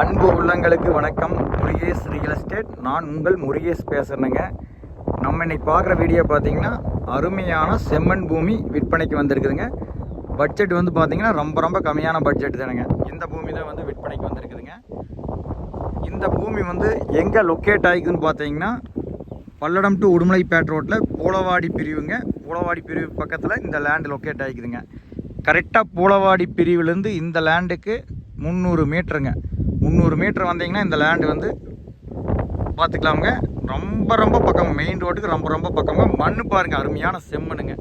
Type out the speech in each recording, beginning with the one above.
அன்பு உள்ளங்களுக்கு வணக்கம். முருகேஷ் ரியல் எஸ்டேட் நான் உங்கள் முருகேஷ் பேசுகிறேங்க நம்ம இன்னைக்கு பார்க்குற வீடியோ பார்த்தீங்கன்னா அருமையான செம்மண் பூமி விற்பனைக்கு வந்திருக்குதுங்க. பட்ஜெட் வந்து பார்த்தீங்கன்னா ரொம்ப ரொம்ப கம்மியான பட்ஜெட் தானுங்க. இந்த பூமி தான் வந்து விற்பனைக்கு வந்திருக்குதுங்க. இந்த பூமி வந்து எங்கே லொக்கேட் ஆகிக்குதுன்னு பார்த்தீங்கன்னா பல்லடம் டு உடுமலைப்பேட் ரோட்டில் பூளவாடி பிரிவுங்க. பூளவாடி பிரிவு பக்கத்தில் இந்த லேண்டு லொக்கேட் ஆகிக்குதுங்க. கரெக்டாக பூளவாடி பிரிவுலேருந்து இந்த லேண்டுக்கு முந்நூறு மீட்டருங்க முந்நூறு மீட்டர் வந்தீங்கன்னா இந்த லேண்டு வந்து பார்த்துக்கலாமுங்க. ரொம்ப ரொம்ப பக்கம் மெயின் ரோட்டுக்கு ரொம்ப ரொம்ப பக்கமாக மண் பாருங்க அருமையான செம்மண்ணுங்க.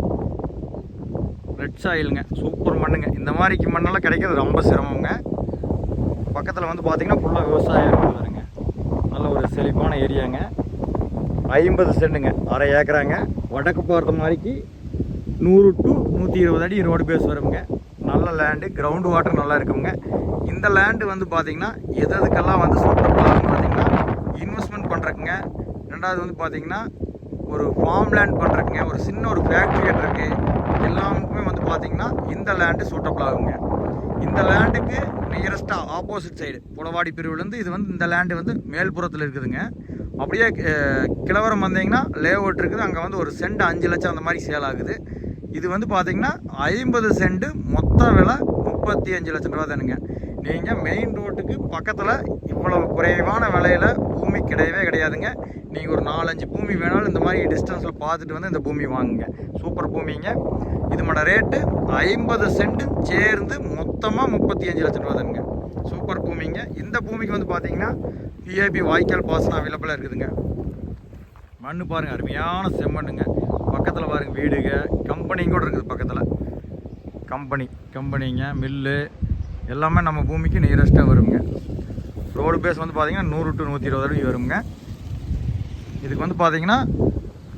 Red சாயிலுங்க super மண்ணுங்க. இந்த மாதிரிக்கு மண்ணெல்லாம் கிடைக்கிறது ரொம்ப சிரமங்க. பக்கத்தில் வந்து பார்த்தீங்கன்னா ஃபுல்லாக விவசாயம் வருங்க பாருங்க. நல்ல ஒரு செழிப்பான ஏரியாங்க. ஐம்பது சென்ட்டுங்க அரை ஏக்கராங்க. வடக்கு போகிறது மாதிரிக்கு நூறு டு நூற்றி இருபது அடி ரோடு பேஸ் வருங்க. நல்ல லேண்டு கிரவுண்ட் வாட்டர் நல்லா இருக்குங்க. இந்த லேண்டு வந்து பார்த்தீங்கன்னா எது எதுக்கெல்லாம் வந்து சூப்பராக பார்த்தீங்கன்னா இன்வெஸ்ட்மெண்ட் பண்ணுறக்குங்க ரெண்டாவது வந்து பார்த்தீங்கன்னா ஒரு ஃபார்ம் லேண்ட் பண்ணுறக்குங்க ஒரு சின்ன ஒரு ஃபேக்ட்ரி இருக்குது எல்லாமுக்குமே வந்து பார்த்தீங்கன்னா இந்த லேண்டு சூட்டபிள் ஆகுங்க. இந்த லேண்டுக்கு நியரஸ்ட்டாக ஆப்போசிட் சைடு புலவாடி பிரிவுலேருந்து இது வந்து இந்த லேண்டு வந்து மேல்புறத்தில் இருக்குதுங்க. அப்படியே கிழவரம் வந்தீங்கன்னா லேஅவுட் இருக்குது. அங்கே வந்து ஒரு சென்ட் அஞ்சு லட்சம் அந்த மாதிரி சேல் ஆகுது. இது வந்து பார்த்தீங்கன்னா ஐம்பது சென்ட்டு மொத்த விலை முப்பத்தி அஞ்சு லட்சம் ரூபா தானுங்க. நீங்கள் மெயின் ரோட்டுக்கு பக்கத்தில் இவ்வளவு குறைவான விலையில் பூமி கிடையவே கிடையாதுங்க. நீங்கள் ஒரு நாலஞ்சு பூமி வேணாலும் இந்த மாதிரி டிஸ்டன்ஸில் பார்த்துட்டு வந்து இந்த பூமி வாங்குங்க. சூப்பர் பூமிங்க. இதோட ரேட்டு ஐம்பது சென்ட்டு சேர்ந்து மொத்தமாக முப்பத்தி அஞ்சு லட்சம் ரூபா தானுங்க. சூப்பர் பூமிங்க. இந்த பூமிக்கு வந்து பார்த்தீங்கன்னா பிஏபி வாய்க்கால் பாசனம் அவைலபிளாக இருக்குதுங்க. மண்ணு பாருங்கள் அருமையான செம்மண்ணுங்க. பக்கத்தில் பாருங்கள் வீடுங்க. கம்பெனிங்க கூட இருக்குது பக்கத்தில். கம்பெனி கம்பெனிங்க மில்லு எல்லாமே நம்ம பூமிக்கு நியரஸ்ட்டாக வருங்க. ரோடு பேஸ் வந்து பார்த்திங்கன்னா நூறு டு நூற்றி இருபது அடி வருங்க. இதுக்கு வந்து பார்த்திங்கன்னா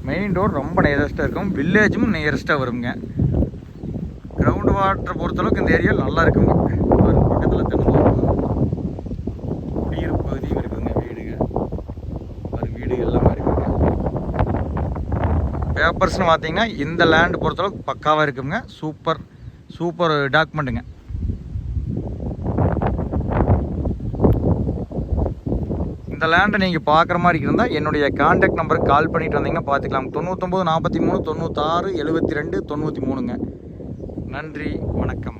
மெயின் ரோடு ரொம்ப நியரஸ்ட்டாக இருக்கும். வில்லேஜும் நியரஸ்ட்டாக வருங்க. கிரவுண்ட் வாட்டரை பொறுத்தளவுக்கு இந்த ஏரியா நல்லா இருக்குங்க பாருங்க, பக்கத்தில் தென்னந்தோப்பு குடியிருப்பு பகுதியும் இருக்குதுங்க வீடுங்க பாருங்க வீடு எல்லாமே இருக்குங்க பேப்பர்ஸ்னு பார்த்தீங்கன்னா இந்த லேண்டு பொறுத்தளவுக்கு பக்காவாக இருக்குங்க. சூப்பர் சூப்பர் டாக்குமெண்ட்டுங்க இந்த லேண்டை நீங்கள் பார்க்குற மாதிரி இருந்தால் என்னுடைய காண்டாக்ட் நம்பருக்கு கால் பண்ணிட்டு வந்தீங்கன்னா பார்த்துக்கலாம் தொண்ணூத்தொம்பது நாற்பத்தி மூணு தொண்ணூத்தாறு எழுபத்தி ரெண்டு தொண்ணூற்றி மூணுங்க. நன்றி வணக்கம்.